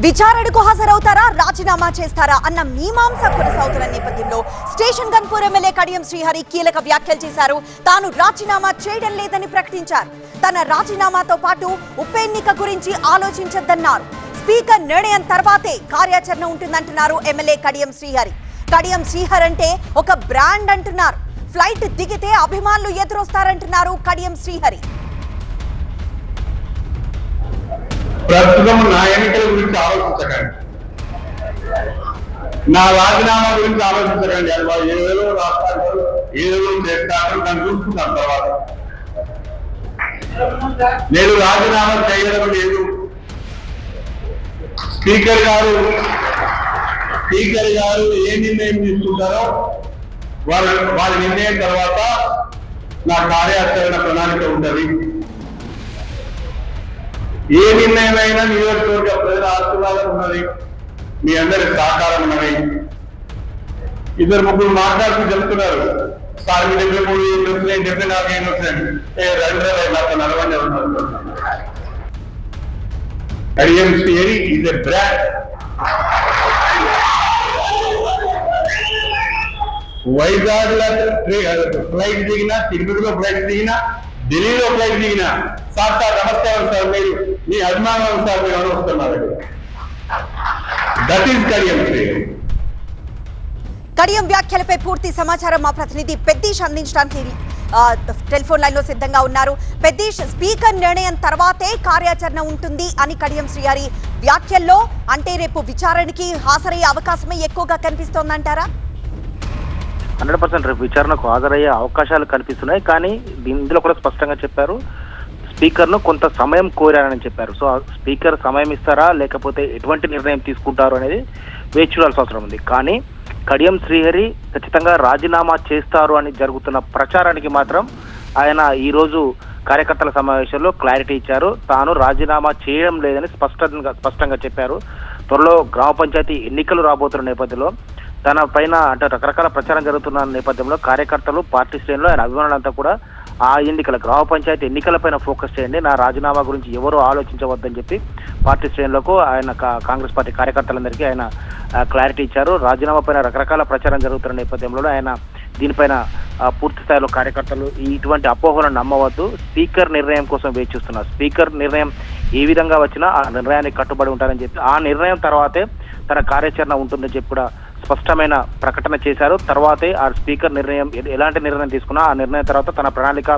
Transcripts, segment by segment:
విచారణకు హాజరవుతారా? రాజీనామా చేస్తారా? అన్న మీమాంస కొనసాగుతున్న నేపథ్యంలో స్టేషన్ గన్పూర్ ఎమ్మెల్యే కడియం శ్రీహరి కీలక వ్యాఖ్యలు చేశారు. తాను రాజీనామా చేయడం లేదని ప్రకటించారు. తన రాజీనామాతో పాటు ఉప ఎన్నిక గురించి ఆలోచించొద్దన్నారు. స్పీకర్ నిర్ణయం తర్వాతే కార్యాచరణ ఉంటుందంటున్నారు ఎమ్మెల్యే కడియం శ్రీహరి. కడియం శ్రీహర్ అంటే ఒక బ్రాండ్ అంటున్నారు. ఫ్లైట్ దిగితే అభిమానులు ఎదురొస్తారంటున్నారు కడియం శ్రీహరి. ప్రస్తుతం నా ఎన్నికల గురించి ఆలోచించకండి. నా రాజీనామా గురించి ఆలోచించకండి. అది వాళ్ళు ఏదో రాస్తారు ఏదో చేస్తారు దాన్ని చూసుకుంటాను తర్వాత. నేను రాజీనామా చేయడం లేదు. స్పీకర్ గారు స్పీకర్ గారు ఏ నిర్ణయం తీసుకుంటారో వారి వారి నిర్ణయం తర్వాత నా కార్యాచరణ ప్రణాళిక ఉంటుంది. ఏ నిర్ణయమైనా నియోజకవర్గ ప్రజల ఆశీర్వాదం ఉన్నది? మీ అందరి సహకారం ఉన్నది. ఇద్దరు ముగ్గురు మాట్లాడుతూ చెప్తున్నారు సార్ మీ డెబ్బై మూడు ఏళ్ళు వచ్చినాయి డెబ్బై నాలుగు ఏళ్ళు వచ్చినాయి ఏ రెండు వేల నాకు నలభై ఉన్నారు. కడియం ఇస్ ఎ బ్రాండ్ వైజాగ్లో ఫ్లైట్ దిగినా తిరుపతిలో ఫ్లైట్ దిగినా ఢిల్లీలో ఫ్లైట్ దిగినా. సార్ సార్ నమస్కారం సార్ మీరు మీ అభిమానం సార్ మీరు అనుకుంటున్నారు దట్ ఈస్ కడియం కడియం వ్యాఖ్యలపై పూర్తి సమాచారం మా ప్రతినిధి పెద్దీష్ అందించడానికి ఆ, టెలిఫోన్ లైన్లో సిద్ధంగా ఉన్నారు. పెద్దీష్ స్పీకర్ నిర్ణయం తర్వాతే కార్యాచరణ ఉంటుంది అని కడియం శ్రీహరి వ్యాఖ్యల్లో. అంటే రేపు విచారణకి హాజరయ్యే అవకాశమే ఎక్కువగా కనిపిస్తోందంటారా? హండ్రెడ్ పర్సెంట్ రేపు విచారణకు హాజరయ్యే అవకాశాలు కనిపిస్తున్నాయి. కానీ ఇందులో కూడా స్పష్టంగా చెప్పారు. స్పీకర్ను కొంత సమయం కోరారని చెప్పారు. సో స్పీకర్ సమయం ఇస్తారా? లేకపోతే ఎటువంటి నిర్ణయం తీసుకుంటారు అనేది వేచి చూడాల్సిన అవసరం ఉంది. కానీ కడియం శ్రీహరి ఖచ్చితంగా రాజీనామా చేస్తారు అని జరుగుతున్న ప్రచారానికి మాత్రం ఆయన ఈరోజు కార్యకర్తల సమావేశంలో క్లారిటీ ఇచ్చారు. తాను రాజీనామా చేయడం లేదని స్పష్టంగా స్పష్టంగా చెప్పారు. త్వరలో గ్రామ పంచాయతీ ఎన్నికలు రాబోతున్న నేపథ్యంలో తన పైన అంటే రకరకాల ప్రచారం జరుగుతున్న నేపథ్యంలో కార్యకర్తలు పార్టీ శ్రేణులు ఆయన అభిమానులంతా కూడా ఆ ఎన్నికల గ్రామ పంచాయతీ ఎన్నికలపైన ఫోకస్ చేయండి. నా రాజీనామా గురించి ఎవరు ఆలోచించవద్దని చెప్పి పార్టీ శ్రేణులకు ఆయన కాంగ్రెస్ పార్టీ కార్యకర్తలందరికీ ఆయన క్లారిటీ ఇచ్చారు. రాజీనామా పైన రకరకాల ప్రచారం జరుగుతున్న నేపథ్యంలో ఆయన దీనిపైన పూర్తి స్థాయిలో కార్యకర్తలు ఈ ఇటువంటి అపోహలను నమ్మవద్దు. స్పీకర్ నిర్ణయం కోసం వేచి చూస్తున్నారు స్పీకర్ నిర్ణయం ఏ విధంగా వచ్చినా ఆ నిర్ణయానికి కట్టుబడి ఉంటారని చెప్పి ఆ నిర్ణయం తర్వాతే తన కార్యాచరణ ఉంటుందని చెప్పి కూడా స్పష్టమైన ప్రకటన చేశారు. తర్వాతే ఆ స్పీకర్ నిర్ణయం ఎలాంటి నిర్ణయం తీసుకున్నా ఆ నిర్ణయం తర్వాత తన ప్రణాళిక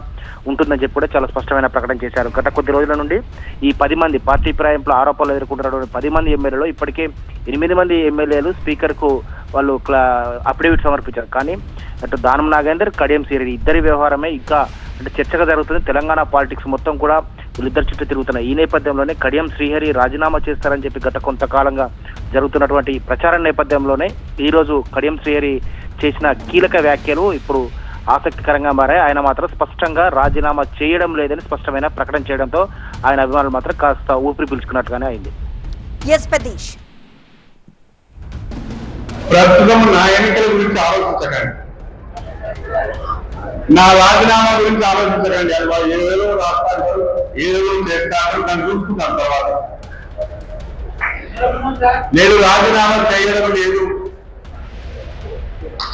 ఉంటుందని చెప్పి కూడా చాలా స్పష్టమైన ప్రకటన చేశారు. గత కొద్ది రోజుల నుండి ఈ పది మంది పార్టీ ఫిరాయింపుల ఆరోపణలు ఎదుర్కొంటున్నటువంటి పది మంది ఎమ్మెల్యేలు ఇప్పటికే ఎనిమిది మంది ఎమ్మెల్యేలు స్పీకర్కు వాళ్ళు అఫిడవిట్ సమర్పించారు. కానీ అటు దానం నాగేందర్ కడియం సిరి ఇద్దరి వ్యవహారమే ఇంకా అంటే చర్చగా జరుగుతుంది. తెలంగాణ పాలిటిక్స్ మొత్తం కూడా వీళ్ళిద్దరు చుట్టూ తిరుగుతున్నాయి. ఈ నేపథ్యంలోనే కడియం శ్రీహరి రాజీనామా చేస్తారని చెప్పి గత కొంతకాలంగా జరుగుతున్నటువంటి ప్రచార నేపథ్యంలోనే ఈ రోజు కడియం శ్రీహరి చేసిన కీలక వ్యాఖ్యలు ఇప్పుడు ఆసక్తికరంగా మారాయి. ఆయన మాత్రం స్పష్టంగా రాజీనామా చేయడం లేదని స్పష్టమైన ప్రకటన చేయడంతో ఆయన అభిమానులు మాత్రం కాస్త ఊపిరి పీల్చుకున్నట్టుగానే అయింది. ప్రస్తుతం నా ఎన్నికల గురించి ఆలోచించకండి. నా రాజీనామా గురించి ఆలోచించకండి. అది వాళ్ళు ఏదో రాస్తారు ఏదో చేస్తారు దాన్ని చూసుకుంటాను తర్వాత. నేను రాజీనామా చేయడం లేదు.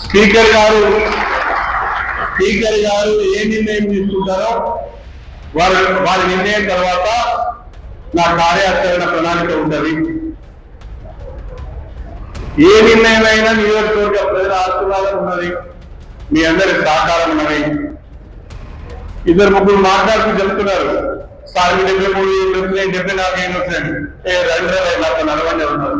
స్పీకర్ గారు స్పీకర్ గారు ఏ నిర్ణయం తీసుకుంటారో వారి వారి నిర్ణయం తర్వాత నా కార్యాచరణ ప్రణాళిక ఉంటుంది. ఏ నిర్ణయమైనా నియోజకవర్గ ప్రజల ఆశీర్వాదం ఉన్నది. మీ అందరి సహకారం ఉన్నది. ఇద్దరు ముగ్గురు మాట్లాడుతూ చెప్తున్నారు సార్ మీ డెబ్బై మూడు ఏళ్ళు డెబ్బై నాలుగు ఏళ్ళు వచ్చినాయి ఏ రెండు వేల నాకు నలభై ఉన్నారు